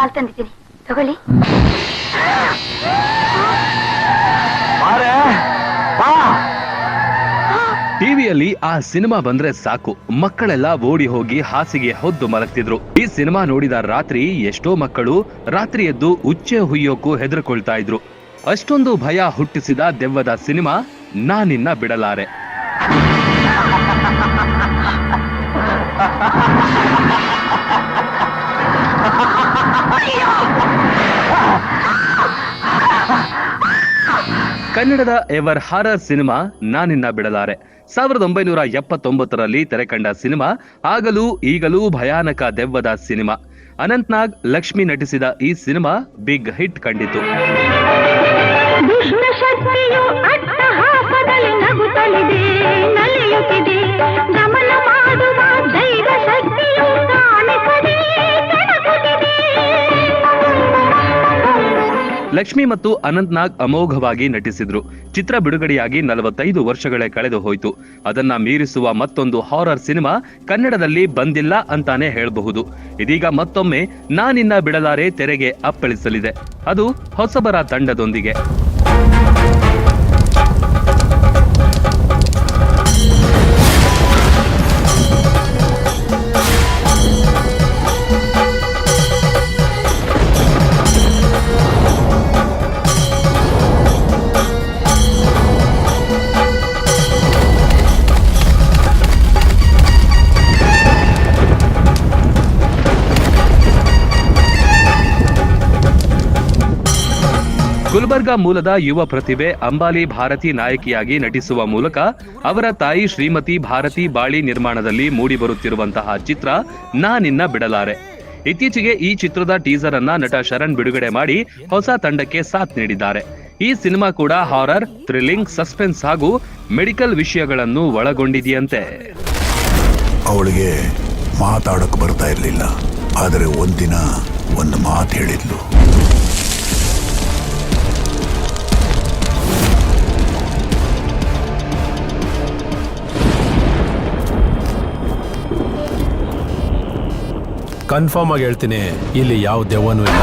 ಹಾಲು ತಂದಿದ್ದೀನಿ. ತಗೊಳ್ಳಿ. ಟಿವಿಯಲ್ಲಿ ಆ ಸಿನಿಮಾ ಬಂದ್ರೆ ಸಾಕು. ಮಕ್ಕಳೆಲ್ಲ ಓಡಿ ಹೋಗಿ ಹಾಸಿಗೆ ಹೊದ್ದು ಮಲಗ್ತಿದ್ರು. ಈ ಸಿನಿಮಾ ನೋಡಿದ ರಾತ್ರಿ ಎಷ್ಟೋ ಮಕ್ಕಳು ರಾತ್ರಿ ಎದ್ದು ಉಚ್ಚೆ ಹುಯ್ಯೋಕು ಹೆದರ್ಕೊಳ್ತಾ ಇದ್ರು. ಅಷ್ಟೊಂದು ಭಯ ಹುಟ್ಟಿಸಿದ ದೆವ್ವದ ಸಿನಿಮಾ ನಾನಿನ್ನ ಬಿಡಲಾರೆ. ಕನ್ನಡದ ಎವರ್ ಹಾರರ್ ಸಿನಿಮಾ ನಾನಿನ್ನ ಬಿಡಲಾರೆ. ಸಾವಿರದ ಒಂಬೈನೂರ ಎಪ್ಪತ್ತೊಂಬತ್ತರಲ್ಲಿ ತೆರೆಕಂಡ ಸಿನಿಮಾ ಆಗಲೂ ಈಗಲೂ ಭಯಾನಕ ದೆವ್ವದ ಸಿನಿಮಾ. ಅನಂತ್ನಾಗ್ ಲಕ್ಷ್ಮಿ ನಟಿಸಿದ ಈ ಸಿನಿಮಾ ಬಿಗ್ ಹಿಟ್ ಕಂಡಿತು. ಲಕ್ಷ್ಮಿ ಮತ್ತು ಅನಂತ್ನಾಗ್ ಅಮೋಘವಾಗಿ ನಟಿಸಿದ್ರು. ಚಿತ್ರ ಬಿಡುಗಡೆಯಾಗಿ ನಲವತ್ತೈದು ವರ್ಷಗಳೇ ಕಳೆದು ಹೋಯಿತು. ಅದನ್ನ ಮೀರಿಸುವ ಮತ್ತೊಂದು ಹಾರರ್ ಸಿನಿಮಾ ಕನ್ನಡದಲ್ಲಿ ಬಂದಿಲ್ಲ ಅಂತಾನೆ ಹೇಳಬಹುದು. ಇದೀಗ ಮತ್ತೊಮ್ಮೆ ನಾನಿನ್ನ ಬಿಡಲಾರೆ ತೆರೆಗೆ ಅಪ್ಪಳಿಸಲಿದೆ. ಅದು ಹೊಸಬರ ತಂಡದೊಂದಿಗೆ. ಗುಲ್ಬರ್ಗಾ ಮೂಲದ ಯುವ ಪ್ರತಿಭೆ ಅಂಬಾಲಿ ಭಾರತಿ ನಾಯಕಿಯಾಗಿ ನಟಿಸುವ ಮೂಲಕ ಅವರ ತಾಯಿ ಶ್ರೀಮತಿ ಭಾರತಿ ಬಾಳಿ ನಿರ್ಮಾಣದಲ್ಲಿ ಮೂಡಿಬರುತ್ತಿರುವಂತಹ ಚಿತ್ರ ನಾನಿನ್ನ ಬಿಡಲಾರೆ. ಇತ್ತೀಚೆಗೆ ಈ ಚಿತ್ರದ ಟೀಸರ್ ಅನ್ನ ನಟ ಶರಣ್ ಬಿಡುಗಡೆ ಮಾಡಿ ಹೊಸ ತಂಡಕ್ಕೆ ಸಾಥ್ ನೀಡಿದ್ದಾರೆ. ಈ ಸಿನಿಮಾ ಕೂಡ ಹಾರರ್, ಥ್ರಿಲ್ಲಿಂಗ್, ಸಸ್ಪೆನ್ಸ್ ಹಾಗೂ ಮೆಡಿಕಲ್ ವಿಷಯಗಳನ್ನು ಒಳಗೊಂಡಿದೆಯಂತೆ. ಅವಳಿಗೆ ಮಾತಾಡಕ್ ಬರ್ತಾ ಇರಲಿಲ್ಲ. ಆದರೆ ಒಂದಿನ ಒಂದು ಮಾತು ಹೇಳಿದ್ಲು. ಕನ್ಫರ್ಮ್ ಆಗಿ ಹೇಳ್ತೀನಿ ಇಲ್ಲಿ ಯಾವ ದೆವ್ವನೂ ಇಲ್ಲ.